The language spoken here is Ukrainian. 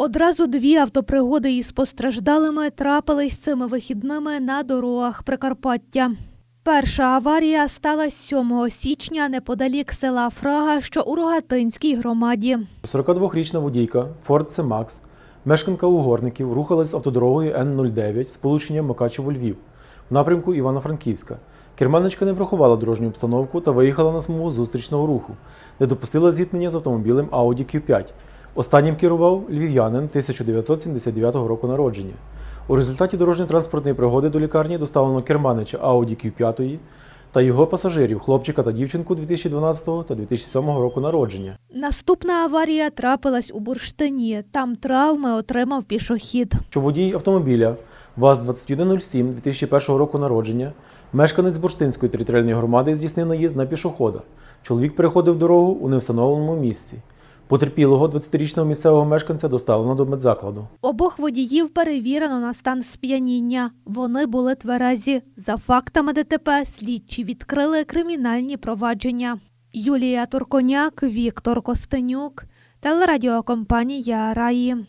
Одразу дві автопригоди із постраждалими трапились цими вихідними на дорогах Прикарпаття. Перша аварія сталася 7 січня неподалік села Фрага, що у Рогатинській громаді. 42-річна водійка Ford C-Max, мешканка Угорників, рухалась автодорогою Н-09 з полученням Мукачево-Львів в напрямку Івано-Франківська. Керманичка не врахувала дорожню обстановку та виїхала на смугу зустрічного руху, де допустила зіткнення з автомобілем Audi Q5. Останнім керував львів'янин 1979 року народження. У результаті дорожньо-транспортної пригоди до лікарні доставлено керманича Audi Q5 та його пасажирів, хлопчика та дівчинку 2012 та 2007 року народження. Наступна аварія трапилась у Бурштині. Там травми отримав пішохід. що водій автомобіля ВАЗ-2107 2001 року народження, мешканець Бурштинської територіальної громади здійснив наїзд на пішохода. Чоловік переходив дорогу у невстановленому місці. Потерпілого 20-річного місцевого мешканця доставлено до медзакладу. Обох водіїв перевірено на стан сп'яніння. Вони були тверезі. За фактами ДТП слідчі відкрили кримінальні провадження. Юлія Турконяк, Віктор Костенюк, телерадіокомпанія Раї.